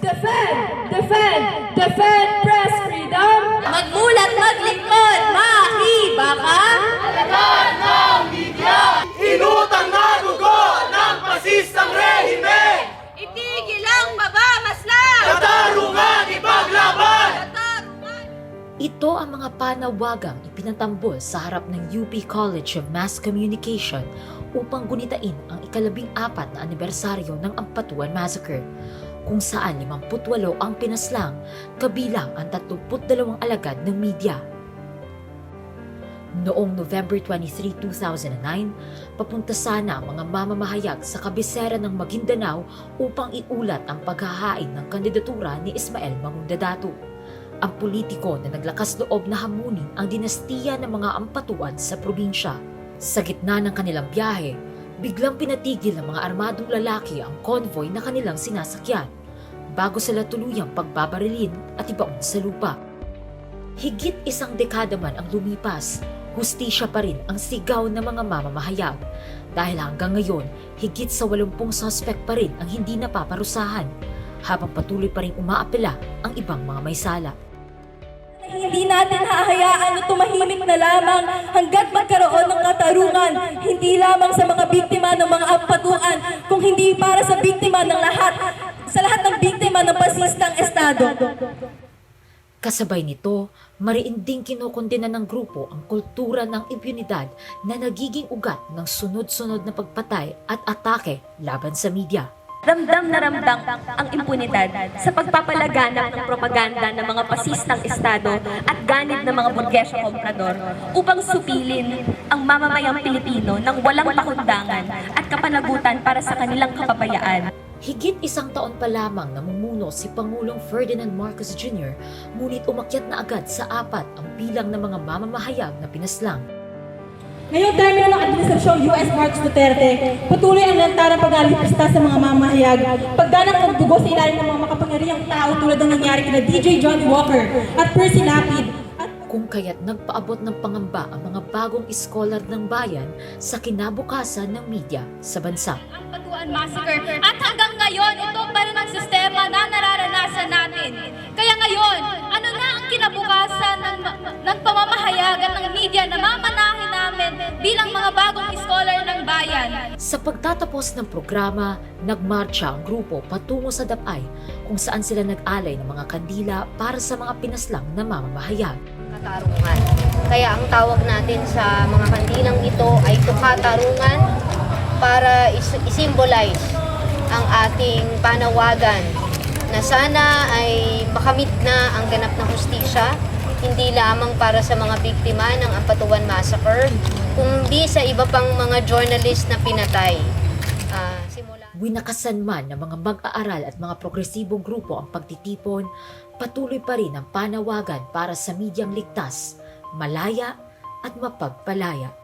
Defend! Defend! Defend press freedom! Magmulat, maglingkod, mahiba ka! Inutang na dugo ng pasistang rehime! Itigil ang mabamaslang! Katarungan ipaglaban! Ito ang mga panawagang ipinatambol sa harap ng UP College of Mass Communication upang gunitain ang ikalabing apat na anibersaryo ng Ampatuan Massacre, kung saan 58 ang pinaslang, kabilang ang 32 alagad ng media. Noong November 23, 2009, papunta sana ang mga mamamahayag sa kabisera ng Maguindanao upang iulat ang paghahain ng kandidatura ni Ismael Mangundadato ang politiko na naglakas loob na hamunin ang dinastiya ng mga ampatuan sa probinsya. Sa gitna ng kanilang biyahe, biglang pinatigil ng mga armadong lalaki ang convoy na kanilang sinasakyan bago sila tuluyang pagbabarilin at ibaon sa lupa. Higit isang dekada man ang lumipas, hustisya pa rin ang sigaw ng mga mamamahayag dahil hanggang ngayon higit sa 80 suspect pa rin ang hindi napaparusahan habang patuloy pa rin umaapela ang ibang mga may sala. Hindi natin hahayaan na tumahimik na lamang hanggat magkaroon hindi lamang sa mga biktima ng mga ampatuan, kung hindi para sa biktima ng lahat, sa lahat ng biktima ng pasistang estado. Kasabay nito, mariin ding kinokondena ng grupo ang kultura ng impunidad na nagiging ugat ng sunod-sunod na pagpatay at atake laban sa media. Ramdam na ramdam ang impunidad sa pagpapalaganap ng propaganda ng mga pasistang estado at ganit ng mga burgesyo komprador upang supilin ang mamamayang Pilipino ng walang pakundangan at kapanagutan para sa kanilang kapapayaan. Higit isang taon pa lamang namumuno si Pangulong Ferdinand Marcos Jr. ngunit umakyat na agad sa apat ang bilang ng mga mamamahayag na pinaslang. Ngayong termino ng Administrasyong U.S. Marcos Duterte, patuloy ang lantarang pag-alipista sa mga mamahayag, pagdanang pagdugo sa ilalim ng mga makapangyarihang tao tulad ng nangyari kina DJ Johnny Walker at Percy Lapid, at Kung kaya't nagpaabot ng pangamba ang mga bagong iskolar ng bayan sa kinabukasan ng media sa bansa. Patuan Massacre. At hanggang ngayon, ito pa rin ang sistema na nararanasan natin. Kaya ngayon, ano na ang kinabukasan ng, ng pamamahayagan ng media na mamanahin namin bilang mga bagong scholar ng bayan? Sa pagtatapos ng programa, nagmarcha ang grupo patungo sa Dapay kung saan sila nag-alay ng mga kandila para sa mga pinaslang na mamamahayag. Katarungan. Kaya ang tawag natin sa mga kandilang ito ay tukatarungan para is- isimbolize ang ating panawagan na sana ay makamit na ang ganap na hustisya hindi lamang para sa mga biktima ng Ampatuan Massacre, kundi sa iba pang mga journalist na pinatay. Ah, simula Winakasan man ng mga mag-aaral at mga progresibong grupo ang pagtitipon, patuloy pa rin ang panawagan para sa medyang ligtas, malaya at mapagpalaya.